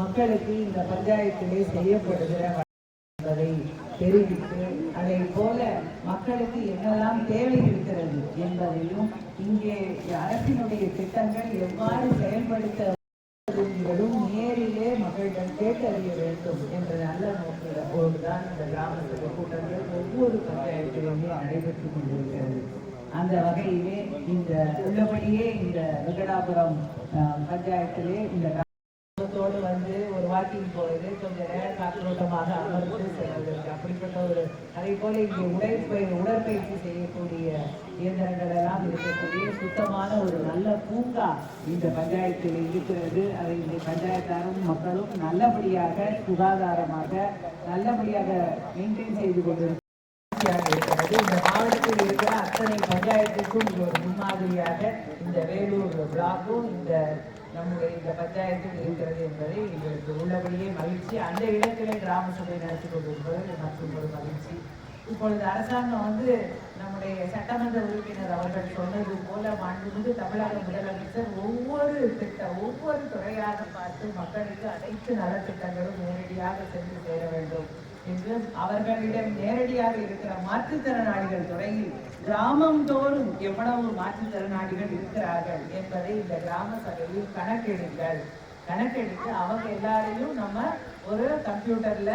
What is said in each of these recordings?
மக்களுக்கு இந்த பஞ்சாயத்திலே செய்யப்படுகிற என்பதை தெரிவித்து அதை போல மக்களுக்கு என்னெல்லாம் தேவை இருக்கிறது என்பதையும் இங்கே அரசினுடைய திட்டங்கள் எவ்வாறு செயல்படுத்த நேரிலே மக்களிடம் கேட்டறிய வேண்டும் என்ற நல்ல நோக்கோடு தான் இந்த கிராமத்தில் கூட்டங்கள் ஒவ்வொரு பஞ்சாயத்திலுமே நடைபெற்றுக் கொண்டிருக்கிறது. அந்த வகையிலே இந்த உள்ளபடியே இந்த வெங்கடாபுரம் பஞ்சாயத்திலே இந்த வாக்கிங் போவது கொஞ்சம் நேரம் காற்றோட்டமாக அமர்ந்து செல்வதற்கு அப்படிப்பட்ட ஒரு அதே போல இங்கே உடற்பயிர் உடற்பயிற்சி செய்யக்கூடிய இயந்திரங்கள் எல்லாம் இருக்கக்கூடிய சுத்தமான ஒரு நல்ல பூங்கா இந்த பஞ்சாயத்தில் இருக்கிறது. அதை இந்த பஞ்சாயத்தாரும் மக்களும் நல்லபடியாக சுகாதாரமாக நல்லபடியாக மெயின்டைன் செய்து கொண்டிருக்கிறார்கள் இருக்கிறது. இந்த மாவட்டத்தில் இருக்கிற அத்தனை பஞ்சாயத்துக்கும் இது ஒரு முன்மாதிரியாக இந்த வேலூர் பிளாக்கும் இந்த நம்முடைய இந்த பஞ்சாயத்தில் இருக்கிறது என்பதை எங்களுக்கு உள்ளபடியே மகிழ்ச்சி அந்த இடத்திலே கிராம சபை நடத்தி கொண்டிருப்பது மற்றும் ஒரு மகிழ்ச்சி. இப்பொழுது அரசாங்கம் வந்து நம்முடைய சட்டமன்ற உறுப்பினர் அவர்கள் சொன்னது போல மாண்புமிகு தமிழக முதலமைச்சர் ஒவ்வொரு திட்டம் ஒவ்வொரு துறையாக பார்த்து மக்களுக்கு அனைத்து நலத்திட்டங்களும் நேரடியாக சென்று சேர வேண்டும். என்று அவர்களிடம் நேரடியாக இருக்கிற மாற்றுத்திறனாளிகள் துறையில் கிராமம் தோறும் எவ்வளவு மாற்றுத்திறனாளிகள் இருக்கிறார்கள் என்பதை இந்த கிராம சபையில் கணக்கெடுங்கள். கணக்கெடுத்து அவங்க எல்லாரையும் நம்ம ஒரு கம்ப்யூட்டர்ல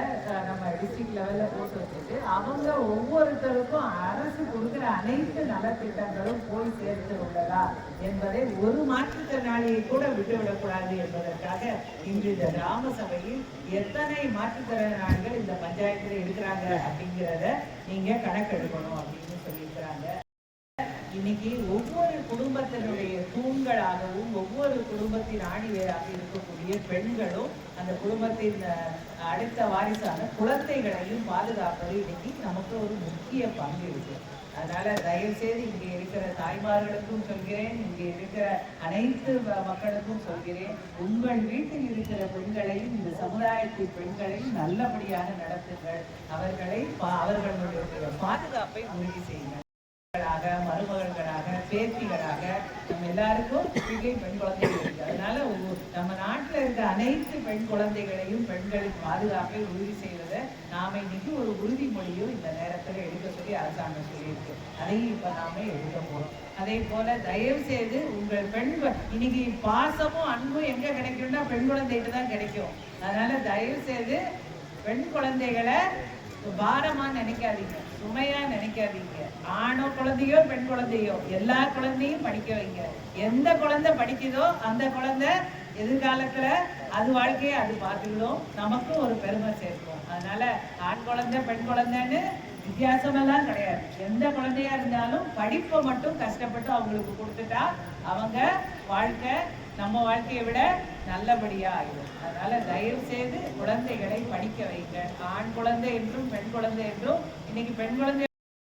நம்ம டிஸ்ட்ரிக்ட் லெவல்ல போட்டு வச்சுட்டு அவங்க ஒவ்வொருத்தருக்கும் அரசு கொடுக்குற அனைத்து நலத்திட்டங்களும் போய் சேர்த்து உள்ளதா என்பதை ஒரு மாற்றுத்திறனாளியை கூட விட்டுவிடக்கூடாது என்பதற்காக இன்று இந்த கிராம சபையில் எத்தனை மாற்றுத்திறனாளிகள் இந்த பஞ்சாயத்துல இருக்கிறாங்க அப்படிங்கிறத நீங்க கணக்கெடுக்கணும் அப்படின்னு சொல்லியிருக்கிறாங்க. இன்னைக்கு ஒவ்வொரு குடும்பத்தினுடைய தூண்களாகவும் ஒவ்வொரு குடும்பத்தின் ஆணிவேராக இருக்கக்கூடிய பெண்களும் அந்த குடும்பத்தின் அடுத்த வாரிசான குழந்தைகளையும் பாதுகாப்பது இன்னைக்கு நமக்கு ஒரு முக்கிய பங்கு இருக்கு. அதனால தயவுசெய்து இங்கே இருக்கிற தாய்மார்களுக்கும் சொல்கிறேன் இங்கே இருக்கிற அனைத்து மக்களுக்கும் சொல்கிறேன் உங்கள் வீட்டில் இருக்கிற பெண்களையும் இந்த சமுதாயத்தின் பெண்களையும் நல்லபடியாக நடத்துங்கள். அவர்களை பா- அவர்களுடைய பாதுகாப்பை உறுதி செய்யுங்கள். மகள்களாக, மருமகள்களாக பேத்திகளாக நம்ம எல்லாருக்கும் வீட்டிலே பெண் குழந்தைகள் இருக்கு. அதனால நம்ம நாட்டுல இருக்க அனைத்து பெண் குழந்தைகளையும் பெண்களின் பாதுகாப்பை உறுதி செய்வதை நாம இன்னைக்கு ஒரு உறுதிமொழியும் இந்த நேரத்தில் எடுக்க சொல்லி அரசாங்கம் சொல்லியிருக்கு. அதையும் இப்ப நாம எடுக்க போகிறோம் அதே போல தயவு செய்து உங்கள் பெண் இன்னைக்கு பாசமும் அன்பும் எங்க கிடைக்கும்னா பெண் குழந்தைகிட்ட தான் கிடைக்கும். அதனால தயவு செய்து பெண் குழந்தைகளை பாரமா நினைக்காதீங்க. சுமையா நினைக்காதீங்க. ஆணோ குழந்தையோ பெண் குழந்தையோ எல்லா குழந்தையும் படிக்க வைங்க. எந்த குழந்தை படிக்குதோ அந்த குழந்தை எதிர்காலத்துல அது வாழ்க்கையை அது பார்த்துக்கிடும். நமக்கும் ஒரு பெருமை சேர்க்கும். அதனால ஆண் குழந்தை பெண் குழந்தைன்னு வித்தியாசமெல்லாம் கிடையாது. எந்த குழந்தையா இருந்தாலும் படிப்பை மட்டும் கஷ்டப்பட்டு அவங்களுக்கு கொடுத்துட்டா அவங்க வாழ்க்கை நம்ம வாழ்க்கையை விட நல்லபடியா ஆயிடும் அதனால தயவு செய்து குழந்தைகளை படிக்க வைங்க. ஆண் குழந்தை என்றும் பெண் குழந்தை என்றும் இன்னைக்கு பெண் குழந்தை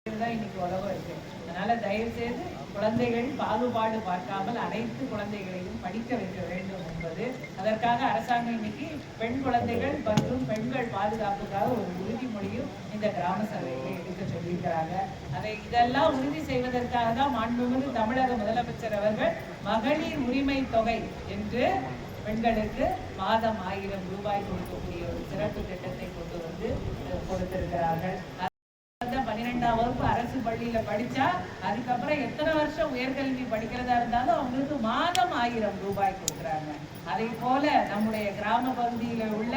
தான் இன்னைக்கு உலகம் இருக்கு. அதனால தயவு செய்து குழந்தைகள் பாகுபாடு பார்க்காமல் அனைத்து குழந்தைகளையும் படிக்க வைக்க வேண்டும் என்பது. அதற்காக அரசாங்கம் இன்னைக்கு பெண் குழந்தைகள் மற்றும் பெண்கள் பாதுகாப்புக்காக ஒரு உறுதிமொழியும் இந்த கிராம சபையில் எடுக்கிறது இருக்கிறாங்க அதை இதெல்லாம் உறுதி செய்வதற்காக தான் மாண்புமிகு தமிழக முதலமைச்சர் அவர்கள் மகளிர் உரிமை தொகை என்று பெண்களுக்கு மாதம் ஆயிரம் ரூபாய் கொடுக்கக்கூடிய ஒரு சிறப்பு திட்டத்தை கொண்டு வந்து கொடுத்திருக்கிறார்கள். வந்து வகுப்பு அரசு பள்ளியில் படித்தா அதுக்கப்புறம் எத்தனை வருஷம் உயர்கல்வி படிக்கிறதா இருந்தாலும் அவங்களுக்கு மாதம் ஆயிரம் ரூபாய் கொடுக்குறாங்க. அதே போல நம்முடைய கிராம பகுதியில உள்ள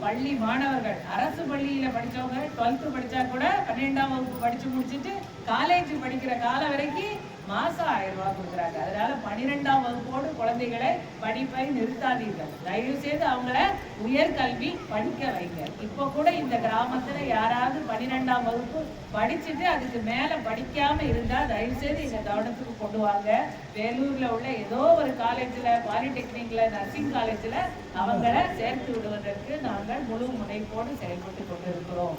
பள்ளி மாணவர்கள் அரசு பள்ளியில படிச்சவங்க டுவெல்த்து படிச்சா கூட பன்னெண்டாம் வகுப்பு படிச்சு முடிச்சுட்டு காலேஜ் படிக்கிற காலம் வரைக்கும் மாசம் ஆயிரம் ரூபாய் கொடுக்குறாங்க. அதனால பன்னிரெண்டாம் வகுப்போடு குழந்தைகளை படிப்பை நிறுத்தாதீர்கள். தயவு செய்து அவங்கள உயர்கல்வி படிக்க வைங்க. இப்போ கூட இந்த கிராமத்துல யாராவது பன்னிரெண்டாம் வகுப்பு படிச்சுட்டு அதுக்கு மேல படிக்காம இருந்தா தயவு செய்து இந்த கவனத்துக்கு கொண்டு வாங்க. வேலூர்ல உள்ள ஏதோ ஒரு காலேஜ்ல பாலிடெக்னிக்ல நர்சிங் காலேஜ்ல அவங்கள சேர்த்து விடுவதற்கு நாங்கள் முழு முனைப்போடு செயல்பட்டு கொண்டிருக்கிறோம்.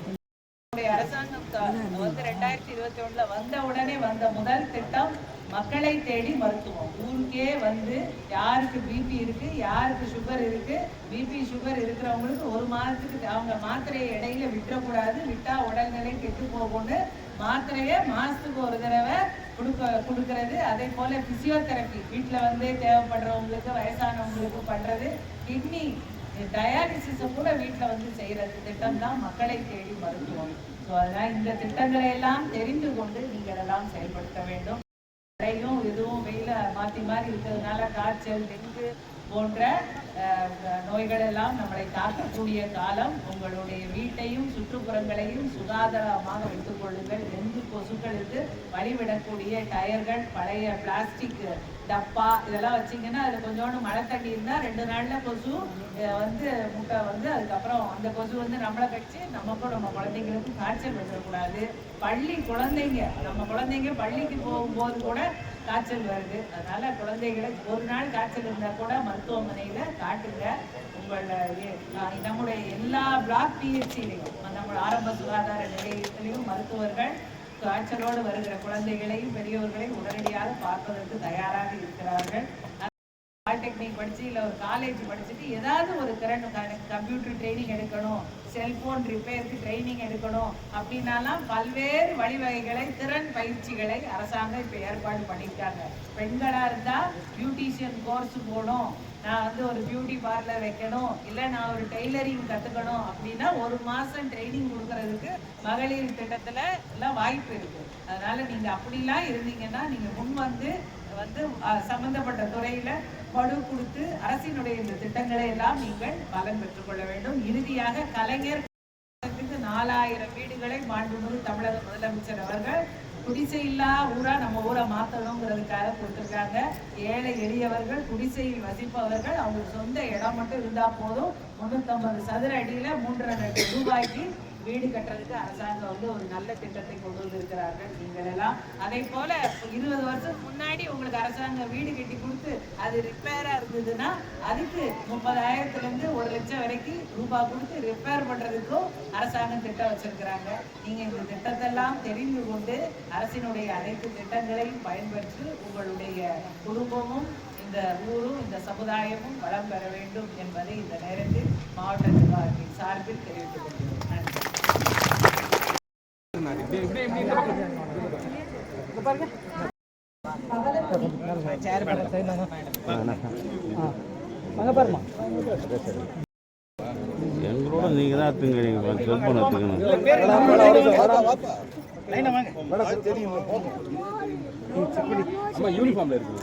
வந்து ரெண்டாயிரத்தி இருபத்தி ஒண்ணுல வந்த உடனே வந்த முதல் திட்டம் மக்களை தேடி மருத்துவம். ஊருக்கே வந்து யாருக்கு பிபி இருக்கு யாருக்கு சுகர் இருக்கு பிபி சுகர் இருக்கிறவங்களுக்கு ஒரு மாதத்துக்கு அவங்க மாத்திரையை இடையில விட்டுறக்கூடாது. விட்டா உடல்நிலை கெட்டு போகும்னு மாத்திரையை மாசத்துக்கு ஒரு தடவை கொடுக்க கொடுக்கறது. அதே போல பிசியோதெரப்பி வீட்டில் வந்து தேவைப்படுறவங்களுக்கு வயசானவங்களுக்கு பண்றது. கிட்னி டயாலிசிஸை கூட வீட்டில் வந்து செய்கிற திட்டம் தான் மக்களை தேடி மருத்துவம். ஸோ அதனால் இந்த திட்டங்களை எல்லாம் தெரிந்து கொண்டு நீங்கள் எல்லாம் செயல்படுத்த வேண்டும். மழையும் இதுவும் வெயில மாற்றி மாறி இருக்கிறதுனால காய்ச்சல் டெங்கு போன்ற நோய்கள் எல்லாம் நம்மளை தாக்கக்கூடிய காலம் உங்களுடைய வீட்டையும் சுற்றுப்புறங்களையும் சுகாதாரமாக வைத்துக் கொள்ளுங்கள். டெங்கு கொசுக்களுக்கு வழிவிடக்கூடிய டயர்கள் பழைய பிளாஸ்டிக் டப்பா இதெல்லாம் வச்சீங்கன்னா அதில் கொஞ்சோண்டு மழை தண்ணி இருந்தால் ரெண்டு நாளில் கொசு வந்து முட்டை வந்து அதுக்கப்புறம் அந்த கொசு வந்து நம்மளை கட்சி நமக்கும் நம்ம குழந்தைங்களுக்கும் காய்ச்சல் வந்துடக்கூடாது பள்ளி குழந்தைங்க நம்ம குழந்தைங்க பள்ளிக்கு போகும்போது கூட காய்ச்சல் வருது. அதனால குழந்தைகளை ஒரு நாள் காய்ச்சல் இருந்தால் கூட மருத்துவமனையில காட்டுங்க. உங்களோட நம்முடைய எல்லா பிளாக் பிஹெச்சிலையும் நம்மளோட ஆரம்ப சுகாதார நிலையத்திலையும் மருத்துவர்கள் காய்ச்சலோடு வருகிற குழந்தைகளையும் பெரியவர்களையும் உடனடியாக பார்ப்பதற்கு தயாராக இருக்கிறார்கள். பாலிடெக்னிக் படித்து இல்லை ஒரு காலேஜ் படிச்சுட்டு ஏதாவது ஒரு திறன் எனக்கு கம்ப்யூட்டர் ட்ரைனிங் எடுக்கணும் செல்ஃபோன் ரிப்பேருக்கு ட்ரைனிங் எடுக்கணும் அப்படின்னாலாம் பல்வேறு வழிவகைகளை திறன் பயிற்சிகளை அரசாங்கம் இப்போ ஏற்பாடு பண்ணியிருக்காங்க பெண்களாக இருந்தால் பியூட்டிஷியன் கோர்ஸ் போகணும் நான் வந்து ஒரு பியூட்டி பார்லர் வைக்கணும். இல்லை நான் ஒரு டெய்லரிங் கற்றுக்கணும் அப்படின்னா ஒரு மாதம் ட்ரைனிங் கொடுக்கறதுக்கு மகளிர் திட்டத்தில் எல்லாம் வாய்ப்பு இருக்குது அதனால நீங்கள் அப்படிலாம் இருந்தீங்கன்னா நீங்கள் முன் வந்து வந்து சம்மந்தப்பட்ட துறையில் துறையில படு கொடுத்து அரசினுடைய இந்த திட்டங்களை எல்லாம் நீங்கள் பலன் பெற்றுக்கொள்ள வேண்டும். இறுதியாக கலைஞர் நாலாயிரம் வீடுகளை மாண்புமிகு தமிழக முதலமைச்சர் அவர்கள் குடிசை இல்லா ஊரா நம்ம ஊரை மாத்தணுங்கிறதுக்காக கொடுத்துருக்காங்க. ஏழை எளியவர்கள் குடிசையில் வசிப்பவர்கள் அவங்களுக்கு சொந்த இடம் மட்டும் இருந்தா போதும். முன்னூத்தம்பது சதுர அடியில மூன்றரை லட்சம் ரூபாய்க்கு வீடு கட்டுறதுக்கு அரசாங்கம் வந்து ஒரு நல்ல திட்டத்தை கொண்டு வந்திருக்கிறார்கள் நீங்கள் எல்லாம் அதே போல இருபது வருஷத்துக்கு முன்னாடி உங்களுக்கு அரசாங்கம் வீடு கட்டி கொடுத்து அது ரிப்பேரா இருந்ததுன்னா அதுக்கு முப்பதாயிரத்துல இருந்து ஒரு லட்சம் வரைக்கும் ரூபாய் கொடுத்து ரிப்பேர் பண்றதுக்கும் அரசாங்கம் திட்டம் வச்சிருக்கிறாங்க. நீங்க இந்த திட்டத்தெல்லாம் தெரிந்து கொண்டு அரசினுடைய அனைத்து திட்டங்களையும் பயன்படுத்தி உங்களுடைய குடும்பமும் இந்த ஊரும் இந்த சமுதாயமும் வளம் பெற வேண்டும் என்பதை இந்த நேரத்தில் மாவட்ட நிர்வாகத்தின் சார்பில் தெரிவித்துக் கொள்கிறேன் எங்களோட நீங்கள் தான் எடுத்துங்க செல்ஃபோன் எடுத்துக்கணும். யூனிஃபார்ம்ல இருக்கு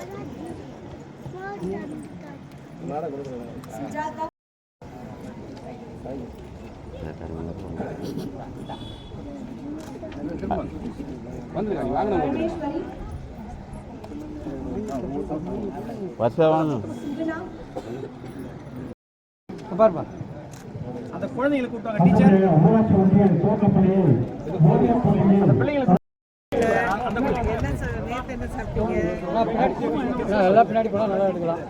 வந்துருக்காங்க வாங்கினா பாருப்பா அந்த குழந்தைகளை கூப்பிட்டாங்க டீச்சர் அந்த பிள்ளைங்களுக்கு எல்லாம் பின்னாடி போனா நல்லா எடுக்கலாம்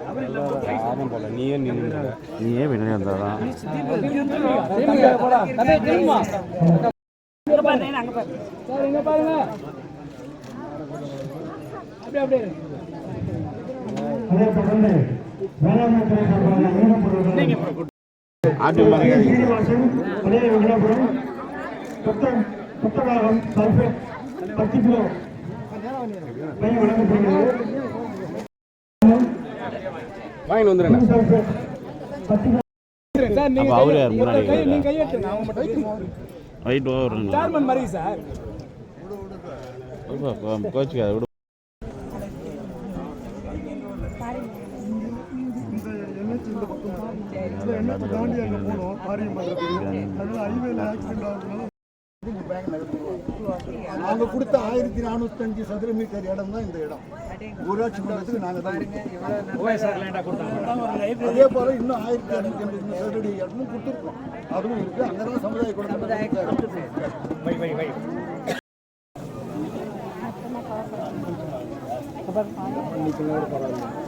ஆமாம் போல நீயே நின்று நீயே பின்னாடி வந்தாதான் சார் எங்க பாருங்க. அப்படியே அப்படியே. ஆட்டு மாதிரி புத்தகம் சல்பேட் பத்து கிலோ பை வழங்கப்படுகிறது வாங்கிட்டு வந்துடுறேன் சல்பேட் பத்து கிலோ சார் நீங்க அப்ப அவரு யார் முன்னாடி கை இருக்காரா? நீங்க கையெழுத்துங்க அவங்க மட்டும் ரைட் ஓவர் சேர்மன் மாதிரி சார் கோச்சுக்காத விடு தாண்டி அங்கே போனோம் காரியம் பண்ணுறதுக்கு அதனால ஹைவேல ஆக்சிடென்ட் ஆகுதுனால நாங்கள் கொடுத்த ஆயிரத்தி நானூற்றஞ்சு சதுர மீட்டர் இடம் தான் இந்த இடம். ஊராட்சி மன்றத்துக்கு நாங்கள் தான் கொடுத்தோம். அதே போல இன்னும் ஆயிரத்தி இரநூத்தி ஐம்பது சதுரடி இடமும் கொடுத்துருக்கோம். அதுவும் இருக்கு. அங்கே தான் சமுதாய குடும்பம் பரவாயில்ல